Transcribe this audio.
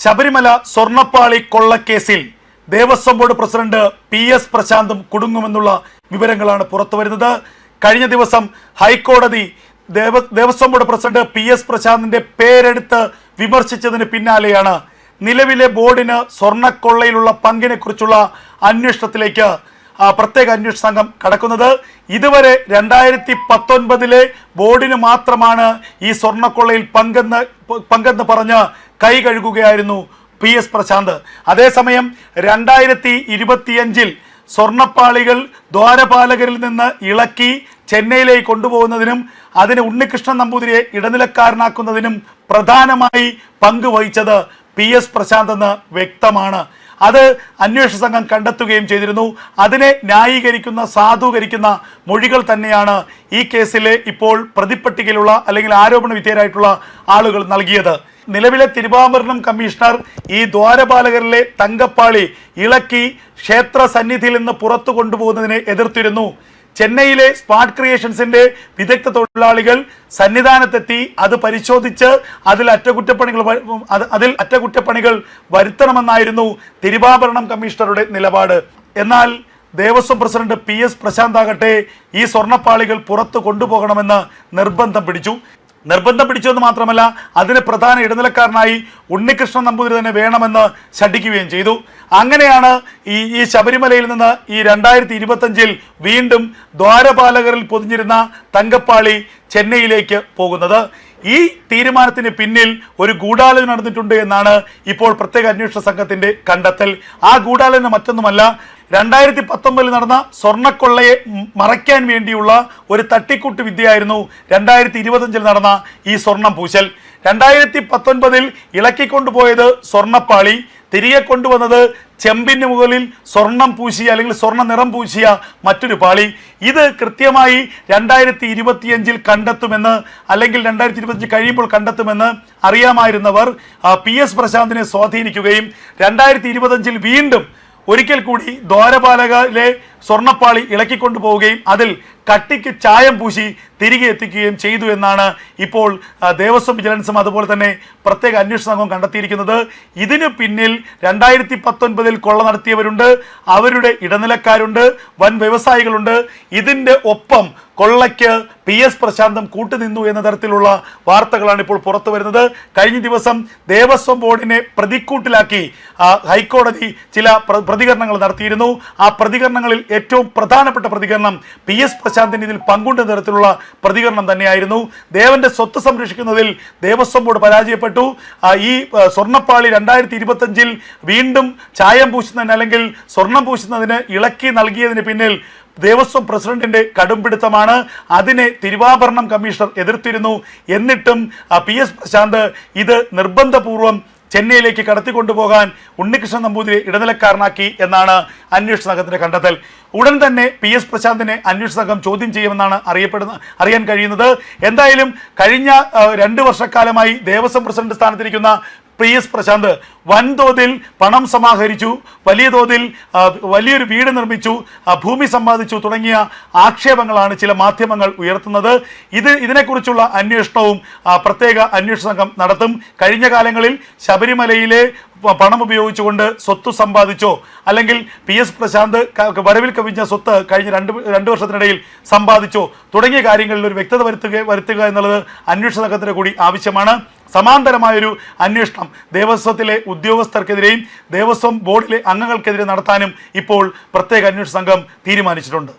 ശബരിമല സ്വർണപ്പാളി കൊള്ളക്കേസിൽ Devaswom board president P S പ്രശാന്തും കുടുങ്ങുമെന്നുള്ള വിവരങ്ങളാണ് പുറത്തുവരുന്നത് കഴിഞ്ഞ ദിവസം ഹൈക്കോടതി ദേവ Devaswom board president P S പ്രശാന്തിന്റെ പേരെടുത്ത് വിമർശിച്ചതിന് പിന്നാലെയാണ് നിലവിലെ ബോർഡിന് സ്വർണക്കൊള്ളയിലുള്ള പങ്കിനെക്കുറിച്ചുള്ള അന്വേഷണത്തിലേക്ക് പ്രത്യേക അന്വേഷണ സംഘം കടക്കുന്നത് ഇതുവരെ രണ്ടായിരത്തി പത്തൊൻപതിലെ ബോർഡിന് മാത്രമാണ് ഈ സ്വർണക്കൊള്ളയിൽ പങ്കെന്ന് പങ്കെന്ന് പറഞ്ഞ് കൈ കഴുകുകയായിരുന്നു പി എസ് പ്രശാന്ത്. അതേസമയം രണ്ടായിരത്തി ഇരുപത്തിയഞ്ചിൽ സ്വർണപ്പാളികൾ ദ്വാരപാലകരിൽ നിന്ന് ഇളക്കി ചെന്നൈയിലേക്ക് കൊണ്ടുപോകുന്നതിനും അതിന് ഉണ്ണികൃഷ്ണൻ നമ്പൂതിരിയെ ഇടനിലക്കാരനാക്കുന്നതിനും പ്രധാനമായി പങ്കുവഹിച്ചത് പി എസ് പ്രശാന്ത് എന്ന് വ്യക്തമാണ്. അത് അന്വേഷണ സംഘം കണ്ടെത്തുകയും ചെയ്തിരുന്നു. അതിനെ ന്യായീകരിക്കുന്ന സാധൂകരിക്കുന്ന മൊഴികൾ തന്നെയാണ് ഈ കേസിലെ ഇപ്പോൾ പ്രതിപ്പട്ടികയിലുള്ള അല്ലെങ്കിൽ ആരോപണ വിധേയരായിട്ടുള്ള ആളുകൾ നൽകിയത്. നിലവിലെ തിരുവാഭരണം കമ്മീഷണർ ഈ ദ്വാരപാലകരിലെ തങ്കപ്പാളി ഇളക്കി ക്ഷേത്ര സന്നിധിയിൽ നിന്ന് പുറത്തു കൊണ്ടുപോകുന്നതിനെ എതിർത്തിരുന്നു. ചെന്നൈയിലെ സ്പാട്ട് ക്രിയേഷൻസിന്റെ വിദഗ്ധ തൊഴിലാളികൾ സന്നിധാനത്തെത്തി അത് പരിശോധിച്ച് അതിൽ അറ്റകുറ്റപ്പണികൾ അതിൽ അറ്റകുറ്റപ്പണികൾ വരുത്തണമെന്നായിരുന്നു തിരുവാഭരണം കമ്മീഷണറുടെ നിലപാട്. എന്നാൽ Devaswom president P S Prashanth ആകട്ടെ ഈ സ്വർണപ്പാളികൾ പുറത്തു കൊണ്ടുപോകണമെന്ന് നിർബന്ധം പിടിച്ചു. നിർബന്ധം പിടിച്ചെന്ന് മാത്രമല്ല അതിന് പ്രധാന ഇടനിലക്കാരനായി ഉണ്ണികൃഷ്ണൻ നമ്പൂതിരി തന്നെ വേണമെന്ന് ശഠിക്കുകയും ചെയ്തു. അങ്ങനെയാണ് ഈ ഈ ശബരിമലയിൽ നിന്ന് ഈ രണ്ടായിരത്തി ഇരുപത്തഞ്ചിൽ വീണ്ടും ദ്വാരപാലകരിൽ പൊതിഞ്ഞിരുന്ന തങ്കപ്പാളി ചെന്നൈയിലേക്ക് പോകുന്നത്. ഈ തീരുമാനത്തിന് പിന്നിൽ ഒരു ഗൂഢാലോചന നടന്നിട്ടുണ്ട് എന്നാണ് ഇപ്പോൾ പ്രത്യേക അന്വേഷണ സംഘത്തിന്റെ കണ്ടെത്തൽ. ആ ഗൂഢാലോചന മറ്റൊന്നുമല്ല രണ്ടായിരത്തി പത്തൊമ്പതിൽ നടന്ന സ്വർണക്കൊള്ളയെ മറയ്ക്കാൻ വേണ്ടിയുള്ള ഒരു തട്ടിക്കൂട്ട് വിദ്യയായിരുന്നു രണ്ടായിരത്തി ഇരുപത്തഞ്ചിൽ നടന്ന ഈ സ്വർണം പൂശൽ. രണ്ടായിരത്തി പത്തൊൻപതിൽ ഇളക്കിക്കൊണ്ടുപോയത് സ്വർണപ്പാളി തിരികെ കൊണ്ടുവന്നത് ചെമ്പിന് മുകളിൽ സ്വർണം പൂശിയ അല്ലെങ്കിൽ സ്വർണ നിറം പൂശിയ മറ്റൊരു പാളി. ഇത് കൃത്യമായി രണ്ടായിരത്തി ഇരുപത്തിയഞ്ചിൽ കണ്ടെത്തുമെന്ന് അല്ലെങ്കിൽ രണ്ടായിരത്തി ഇരുപത്തിയഞ്ച് കഴിയുമ്പോൾ കണ്ടെത്തുമെന്ന് അറിയാമായിരുന്നവർ പി എസ് പ്രശാന്തിനെ സ്വാധീനിക്കുകയും രണ്ടായിരത്തി ഇരുപത്തഞ്ചിൽ വീണ്ടും ഒരിക്കൽ കൂടി ദ്വാരപാലകയിലെ സ്വർണപ്പാളി ഇളക്കിക്കൊണ്ടു പോവുകയും അതിൽ കട്ടിക്ക് ചായം പൂശി തിരികെ എത്തിക്കുകയും ചെയ്തു എന്നാണ് ഇപ്പോൾ ദേവസ്വം വിജിലൻസും അതുപോലെ തന്നെ പ്രത്യേക അന്വേഷണ സംഘവും കണ്ടെത്തിയിരിക്കുന്നത്. ഇതിനു പിന്നിൽ രണ്ടായിരത്തി പത്തൊൻപതിൽ കൊള്ള നടത്തിയവരുണ്ട് അവരുടെ ഇടനിലക്കാരുണ്ട് വൻ വ്യവസായികളുണ്ട്. ഇതിന്റെ ഒപ്പം കൊള്ളയ്ക്ക് പി എസ് പ്രശാന്തം കൂട്ടുനിന്നു എന്ന തരത്തിലുള്ള വാർത്തകളാണ് ഇപ്പോൾ പുറത്തു വരുന്നത്. കഴിഞ്ഞ ദിവസം ദേവസ്വം ബോർഡിനെ പ്രതിക്കൂട്ടിലാക്കി ഹൈക്കോടതി ചില പ്രതികരണങ്ങൾ നടത്തിയിരുന്നു. ആ പ്രതികരണങ്ങളിൽ ഏറ്റവും പ്രധാനപ്പെട്ട പ്രതികരണം പി എസ് പ്രശാന്തിന് ഇതിൽ പങ്കുണ്ടെന്ന തരത്തിലുള്ള പ്രതികരണം തന്നെയായിരുന്നു. ദേവന്റെ സ്വത്ത് സംരക്ഷിക്കുന്നതിൽ ദേവസ്വം ബോർഡ് പരാജയപ്പെട്ടു. ഈ സ്വർണപ്പാളി രണ്ടായിരത്തി ഇരുപത്തഞ്ചിൽ വീണ്ടും ചായം പൂശുന്നതിന് അല്ലെങ്കിൽ സ്വർണം പൂശുന്നതിന് ഇളക്കി നൽകിയതിന് പിന്നിൽ ദേവസ്വം പ്രസിഡന്റിന്റെ കടുംപിടുത്തമാണ്. അതിനെ തിരുവാഭരണം കമ്മീഷണർ എതിർത്തിരുന്നു. എന്നിട്ടും പി എസ് പ്രശാന്ത് ഇത് നിർബന്ധപൂർവം ചെന്നൈയിലേക്ക് കടത്തിക്കൊണ്ടുപോകാൻ ഉണ്ണികൃഷ്ണൻ നമ്പൂതിരി ഇടനിലക്കാരനാക്കി എന്നാണ് അന്വേഷണ സംഘത്തിന്റെ കണ്ടെത്തൽ. ഉടൻ തന്നെ പി എസ് പ്രശാന്തിനെ അന്വേഷണ സംഘം ചോദ്യം ചെയ്യുമെന്നാണ് അറിയപ്പെടുന്ന അറിയാൻ കഴിയുന്നത്. എന്തായാലും കഴിഞ്ഞ രണ്ട് വർഷക്കാലമായി ദേവസ്വം പ്രസിഡന്റ് സ്ഥാനത്തിരിക്കുന്ന പി എസ് പ്രശാന്ത് വൻതോതിൽ പണം സമാഹരിച്ചു വലിയ തോതിൽ വലിയൊരു വീട് നിർമ്മിച്ചു ഭൂമി സമ്പാദിച്ചു തുടങ്ങിയ ആക്ഷേപങ്ങളാണ് ചില മാധ്യമങ്ങൾ ഉയർത്തുന്നത്. ഇത് ഇതിനെക്കുറിച്ചുള്ള അന്വേഷണവും പ്രത്യേക അന്വേഷണ സംഘം നടത്തും. കഴിഞ്ഞ കാലങ്ങളിൽ ശബരിമലയിലെ പണം ഉപയോഗിച്ചുകൊണ്ട് സ്വത്ത് സമ്പാദിച്ചോ അല്ലെങ്കിൽ പി എസ് പ്രശാന്ത് വരവിൽ കവിഞ്ഞ സ്വത്ത് കഴിഞ്ഞ രണ്ട് രണ്ട് വർഷത്തിനിടയിൽ സമ്പാദിച്ചോ തുടങ്ങിയ കാര്യങ്ങളിൽ ഒരു വ്യക്തത വരുത്തുക വരുത്തുക എന്നുള്ളത് അന്വേഷണ സംഘത്തിന് കൂടി ആവശ്യമാണ്. സമാന്തരമായൊരു അന്വേഷണം ദേവസ്വത്തിലെ ഉദ്യോഗസ്ഥർക്കെതിരെയും ദേവസ്വം ബോർഡിലെ അംഗങ്ങൾക്കെതിരെ നടത്താനും ഇപ്പോൾ പ്രത്യേക അന്വേഷണ സംഘം തീരുമാനിച്ചിട്ടുണ്ട്.